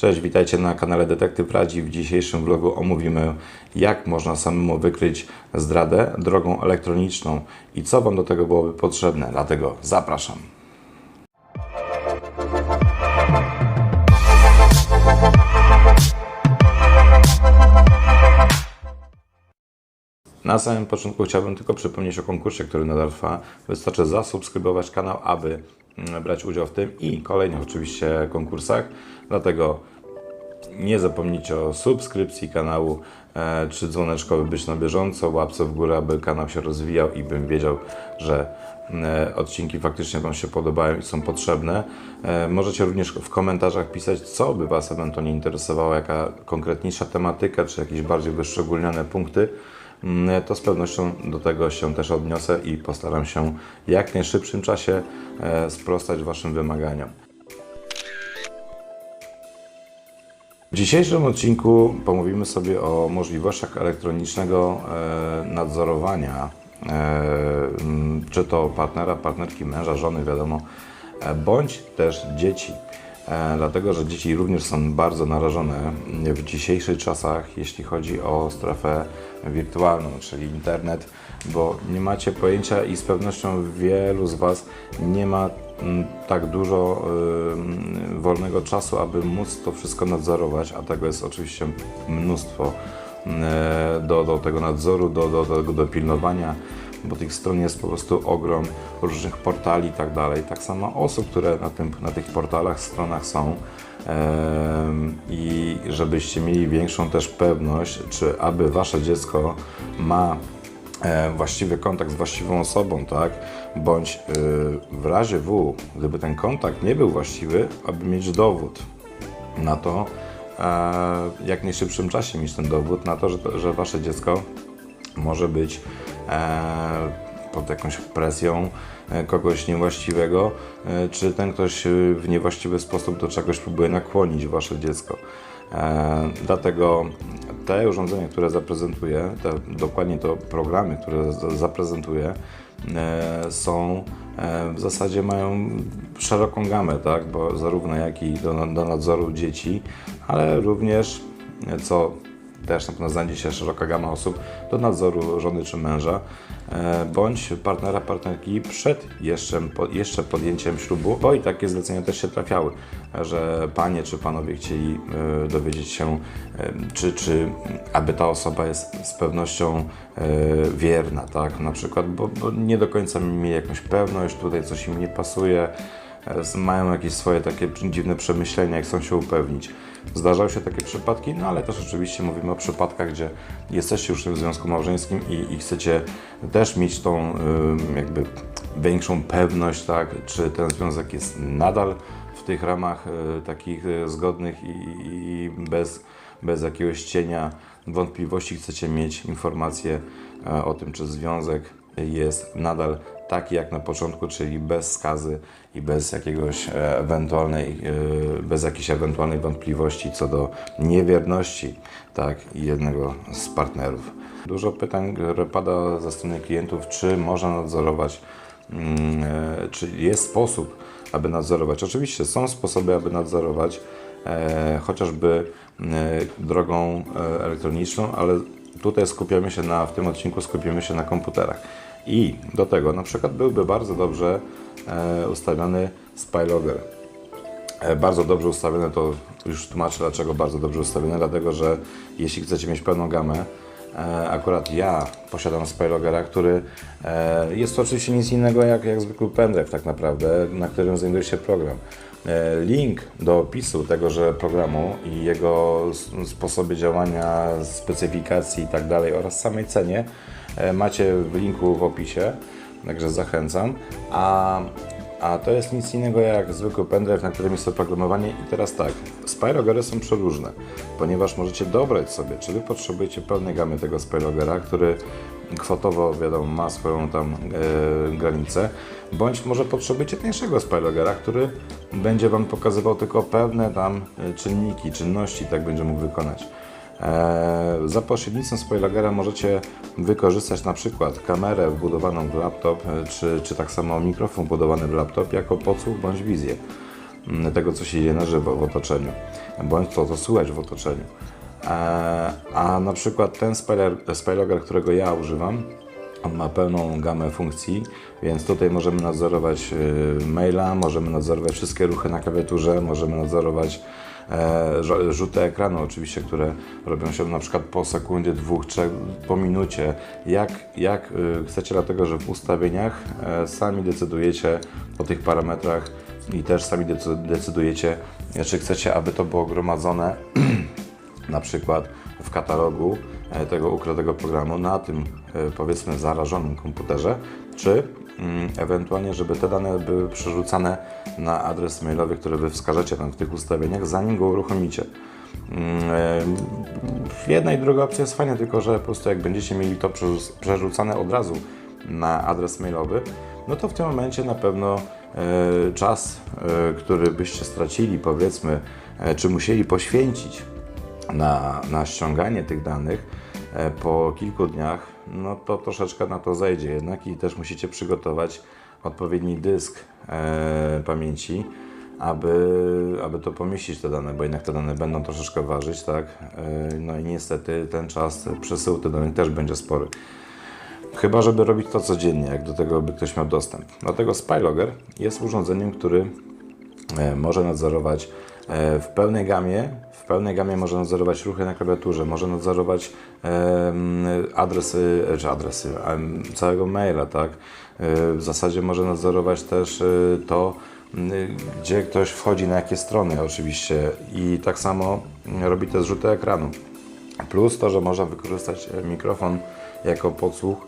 Cześć, witajcie na kanale Detektyw Radzi. W dzisiejszym vlogu omówimy, jak można samemu wykryć zdradę drogą elektroniczną i co Wam do tego byłoby potrzebne. Dlatego zapraszam. Na samym początku chciałbym tylko przypomnieć o konkursie, który nadal trwa. Wystarczy zasubskrybować kanał, aby brać udział w tym i kolejnych oczywiście konkursach. Dlatego nie zapomnijcie o subskrypcji kanału e, czy dzwoneczko, by być na bieżąco, łapce w górę, aby kanał się rozwijał i bym wiedział, że e, odcinki faktycznie Wam się podobają i są potrzebne. E, możecie również w komentarzach pisać, co by Was ewentualnie interesowało, jaka konkretniejsza tematyka, czy jakieś bardziej wyszczególnione punkty. Mm, To z pewnością do tego się też odniosę i postaram się jak najszybszym czasie e, sprostać Waszym wymaganiom. W dzisiejszym odcinku pomówimy sobie o możliwościach elektronicznego e, nadzorowania, e, czy to partnera, partnerki, męża, żony, wiadomo, bądź też dzieci. E, Dlatego, że dzieci również są bardzo narażone w dzisiejszych czasach, jeśli chodzi o strefę wirtualną, czyli internet, bo nie macie pojęcia i z pewnością wielu z Was nie ma mm, tak dużo y, wolnego czasu, aby móc to wszystko nadzorować, a tego jest oczywiście mnóstwo y, do, do tego nadzoru, do, do, do tego dopilnowania, bo tych stron jest po prostu ogrom różnych portali i tak dalej. Tak samo osób, które na, tym, na tych portalach, stronach są. I żebyście mieli większą też pewność, czy aby wasze dziecko ma e, właściwy kontakt z właściwą osobą, tak? Bądź y, w razie W, gdyby ten kontakt nie był właściwy, aby mieć dowód na to, e, jak najszybszym czasie mieć ten dowód na to, że, że wasze dziecko może być e, pod jakąś presją e, kogoś niewłaściwego, e, czy ten ktoś e, w niewłaściwy sposób do czegoś próbuje nakłonić wasze dziecko. E, dlatego te urządzenia, które zaprezentuję, te, dokładnie to programy, które zaprezentuję, e, są e, w zasadzie mają szeroką gamę, tak, bo zarówno jak i do, do nadzoru dzieci, ale również e, co też na pewno znajdzie się szeroka gama osób do nadzoru żony czy męża, e, bądź partnera, partnerki przed jeszcze, jeszcze podjęciem ślubu, bo i takie zlecenia też się trafiały, że panie czy panowie chcieli e, dowiedzieć się, czy, czy aby ta osoba jest z pewnością e, wierna, tak, na przykład, bo, bo nie do końca mieli jakąś pewność, tutaj coś im nie pasuje, mają jakieś swoje takie dziwne przemyślenia i chcą się upewnić. Zdarzały się takie przypadki, no ale też oczywiście mówimy o przypadkach, gdzie jesteście już w związku małżeńskim i, i chcecie też mieć tą jakby większą pewność, tak, czy ten związek jest nadal w tych ramach y, takich y, zgodnych i, i, i bez, bez jakiegoś cienia wątpliwości. Chcecie mieć informacje e, o tym, czy związek jest nadal taki jak na początku, czyli bez skazy i bez jakiegoś e, ewentualnej, e, bez jakiejś ewentualnej wątpliwości co do niewierności, tak, jednego z partnerów. Dużo pytań, pada ze strony klientów, czy można nadzorować, mm, e, czy jest sposób, aby nadzorować. Oczywiście są sposoby, aby nadzorować, chociażby drogą elektroniczną, ale tutaj skupiamy się na, w tym odcinku skupimy się na komputerach. I do tego na przykład byłby bardzo dobrze e, ustawiony spylogger. E, Bardzo dobrze ustawione, to już tłumaczę dlaczego bardzo dobrze ustawione, dlatego że jeśli chcecie mieć pełną gamę, e, akurat ja posiadam spyloggera, który e, jest to oczywiście nic innego jak, jak zwykły pendrive tak naprawdę, na którym znajduje się program. E, Link do opisu tegoże programu i jego sposobie działania, specyfikacji i tak oraz samej cenie e, macie w linku w opisie, także zachęcam. A a to jest nic innego jak zwykły pendrive, na którym jest oprogramowanie. I teraz tak, spylogery są przeróżne, ponieważ możecie dobrać sobie, czy wy potrzebujecie pełnej gamy tego spylogera, który kwotowo, wiadomo, ma swoją tam e, granicę, bądź może potrzebujecie tańszego spylogera, który będzie Wam pokazywał tylko pewne tam e, czynniki, czynności, tak będzie mógł wykonać. E, Za pośrednictwem spoilagera możecie wykorzystać na przykład kamerę wbudowaną w laptop, e, czy, czy tak samo mikrofon wbudowany w laptop jako podsłuch bądź wizję. mm, tego, co się dzieje na żywo w otoczeniu, bądź to, co słychać w otoczeniu. E, A na przykład ten Spylogger, którego ja używam, on ma pełną gamę funkcji, więc tutaj możemy nadzorować y, maila, możemy nadzorować wszystkie ruchy na klawiaturze, możemy nadzorować e, rzu- rzuty ekranu oczywiście, które robią się na przykład po sekundzie, dwóch, trzech, po minucie. Jak, jak chcecie, dlatego że w ustawieniach e, sami decydujecie o tych parametrach i też sami decy- decydujecie, czy chcecie, aby to było gromadzone na przykład w katalogu e, tego ukrytego programu na tym e, powiedzmy zarażonym komputerze, czy mm, ewentualnie, żeby te dane były przerzucane na adres mailowy, który Wy wskażecie tam w tych ustawieniach, zanim go uruchomicie. Mm, e, Jedna i druga opcja jest fajna, tylko że po prostu jak będziecie mieli to przerzuc- przerzucane od razu na adres mailowy, no to w tym momencie na pewno czas, który byście stracili, powiedzmy, czy musieli poświęcić na, na ściąganie tych danych e, po kilku dniach, no to troszeczkę na to zejdzie jednak i też musicie przygotować odpowiedni dysk e, pamięci, aby, aby to pomieścić te dane, bo jednak te dane będą troszeczkę ważyć, tak? E, no i niestety ten czas przesyłu tych danych też będzie spory. Chyba, żeby robić to codziennie, jak do tego by ktoś miał dostęp. Dlatego Spylogger jest urządzeniem, który e, może nadzorować e, w pełnej gamie, pełnej gamie może nadzorować ruchy na klawiaturze, może nadzorować adresy, czy adresy całego maila, tak? E, W zasadzie może nadzorować też e, to, gdzie ktoś wchodzi, na jakie strony oczywiście i tak samo mm, robi te zrzuty ekranu. Plus to, że można wykorzystać e, mikrofon jako podsłuch,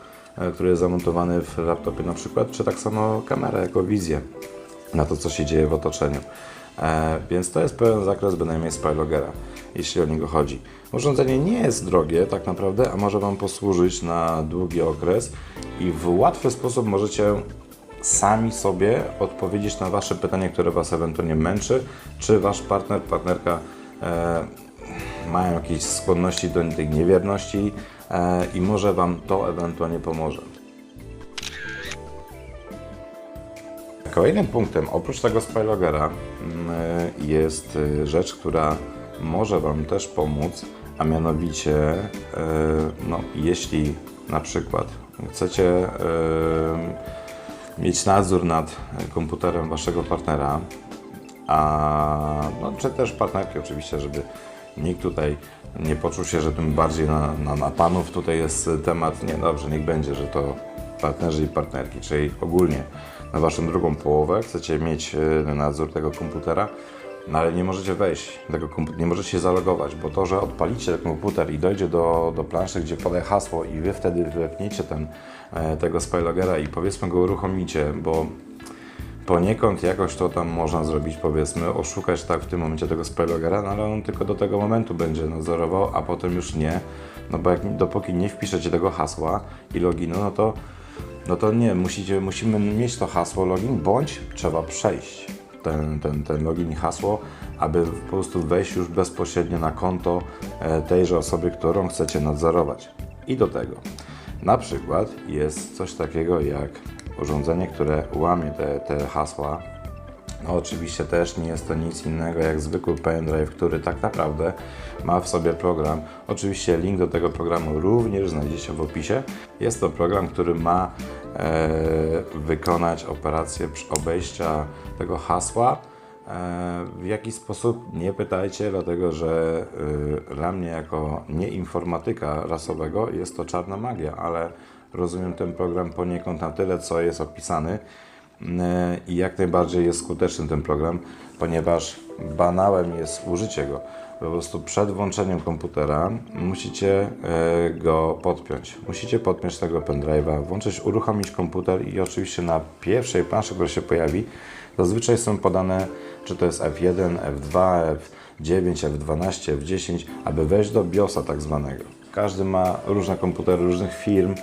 który jest zamontowany w laptopie na przykład, czy tak samo kamerę jako wizję na to, co się dzieje w otoczeniu. E, więc to jest pełen zakres bynajmniej Spyloggera, jeśli o niego chodzi. Urządzenie nie jest drogie tak naprawdę, a może Wam posłużyć na długi okres i w łatwy sposób możecie sami sobie odpowiedzieć na Wasze pytanie, które Was ewentualnie męczy, czy Wasz partner, partnerka e, mają jakieś skłonności do tej niewierności e, i może Wam to ewentualnie pomoże. Kolejnym punktem, oprócz tego Spyloggera, mm, jest y, rzecz, która może Wam też pomóc, a mianowicie, e, no, jeśli na przykład chcecie e, mieć nadzór nad komputerem Waszego partnera, a no, czy też partnerki oczywiście, żeby nikt tutaj nie poczuł się, że tym bardziej na, na, na panów tutaj jest temat, nie dobrze, niech będzie, że to partnerzy i partnerki, czyli ogólnie na waszą drugą połowę. Chcecie mieć e, nadzór tego komputera, no ale nie możecie wejść, tego nie możecie się zalogować, bo to, że odpalicie ten komputer i dojdzie do, do planszy, gdzie podaje hasło i wy wtedy wepniecie ten, e, tego Spyloggera i powiedzmy go uruchomicie, bo poniekąd jakoś to tam można zrobić, powiedzmy, oszukać tak w tym momencie tego Spyloggera, no ale on tylko do tego momentu będzie nadzorował, a potem już nie, no bo jak, dopóki nie wpiszecie tego hasła i loginu, no to, no to nie, musicie, musimy mieć to hasło login, bądź trzeba przejść ten, ten, ten login i hasło, aby po prostu wejść już bezpośrednio na konto e, tejże osoby, którą chcecie nadzorować. I do tego na przykład jest coś takiego jak urządzenie, które łamie te, te hasła. No oczywiście też nie jest to nic innego jak zwykły pendrive, który tak naprawdę ma w sobie program. Oczywiście link do tego programu również znajdziecie w opisie. Jest to program, który ma e, wykonać operację obejścia tego hasła. E, W jaki sposób? Nie pytajcie, dlatego że y, dla mnie jako nieinformatyka rasowego jest to czarna magia, ale rozumiem ten program poniekąd na tyle, co jest opisany i jak najbardziej jest skuteczny ten program, ponieważ banałem jest użycie go. Po prostu przed włączeniem komputera musicie e, go podpiąć. Musicie podpiąć tego pendrive'a, włączyć, uruchomić komputer i oczywiście na pierwszej planszy, która się pojawi, zazwyczaj są podane, czy to jest F1, F2, F9, F12, F10, aby wejść do BIOSa tak zwanego. Każdy ma różne komputery różnych firm,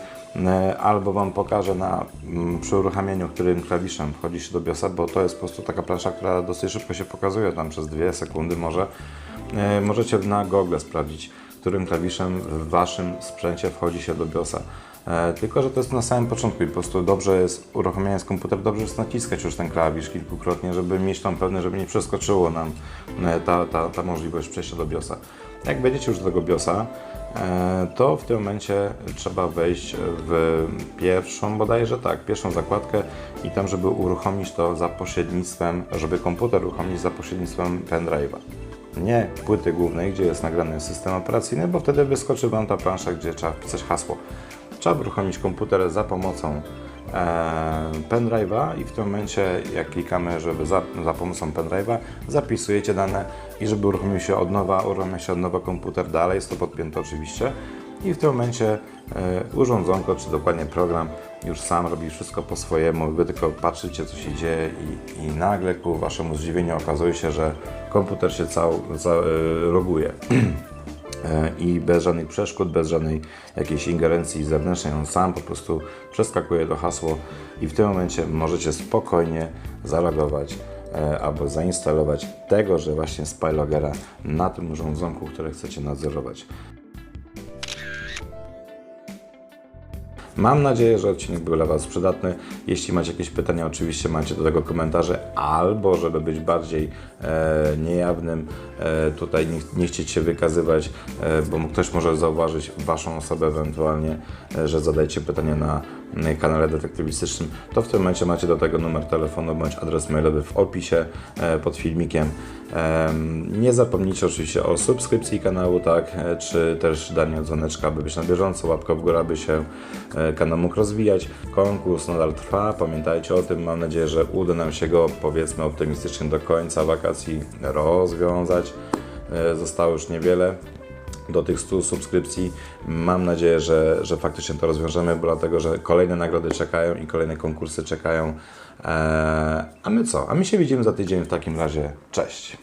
albo Wam pokażę na, mm, przy uruchamianiu, którym klawiszem wchodzi się do BIOSa, bo to jest po prostu taka plansza, która dosyć szybko się pokazuje, tam przez dwie sekundy może. E, Możecie na Google sprawdzić, którym klawiszem w Waszym sprzęcie wchodzi się do BIOSa. E, tylko, że to jest na samym początku i po prostu dobrze jest, uruchamiając komputer, dobrze jest naciskać już ten klawisz kilkukrotnie, żeby mieć tam pewne, żeby nie przeskoczyło nam e, ta, ta, ta możliwość przejścia do BIOSa. Jak wejdziecie już do tego BIOSa, e, to w tym momencie trzeba wejść w pierwszą, bodajże tak, pierwszą zakładkę i tam, żeby uruchomić to za pośrednictwem, żeby komputer uruchomić za pośrednictwem pendrive'a. Nie płyty głównej, gdzie jest nagrany system operacyjny, bo wtedy wyskoczy Wam ta plansza, gdzie trzeba wpisać hasło. Trzeba uruchomić komputer za pomocą pendrive'a i w tym momencie, jak klikamy, żeby za, za pomocą pendrive'a, zapisujecie dane i żeby uruchomił się od nowa, uruchamia się od nowa komputer, dalej jest to podpięte oczywiście i w tym momencie e, urządzonko, czy dokładnie program już sam robi wszystko po swojemu, wy tylko patrzycie co się dzieje i, i nagle ku waszemu zdziwieniu okazuje się, że komputer się cał, za, e, loguje. I bez żadnych przeszkód, bez żadnej jakiejś ingerencji zewnętrznej, on sam po prostu przeskakuje to hasło i w tym momencie możecie spokojnie zalogować e, albo zainstalować tego, że właśnie Spylogera na tym urządzonku, które chcecie nadzorować. Mam nadzieję, że odcinek był dla Was przydatny. Jeśli macie jakieś pytania, oczywiście macie do tego komentarze, albo żeby być bardziej e, niejawnym, e, tutaj nie, nie chcieć się wykazywać, e, bo ktoś może zauważyć Waszą osobę ewentualnie, e, że zadajcie pytania na na kanale detektywistycznym, to w tym momencie macie do tego numer telefonu bądź adres mailowy w opisie e, pod filmikiem. Em, Nie zapomnijcie oczywiście o subskrypcji kanału, tak, e, czy też daniu dzwoneczka, aby być na bieżąco, łapka w górę, aby się e, kanał mógł rozwijać. Konkurs nadal trwa, pamiętajcie o tym, mam nadzieję, że uda nam się go, powiedzmy optymistycznie, do końca wakacji rozwiązać. Zostało już niewiele do tych 100 subskrypcji. Mam nadzieję, że, że faktycznie to rozwiążemy, bo dlatego, że kolejne nagrody czekają i kolejne konkursy czekają. Eee, a my co? A my się widzimy za tydzień w takim razie. Cześć!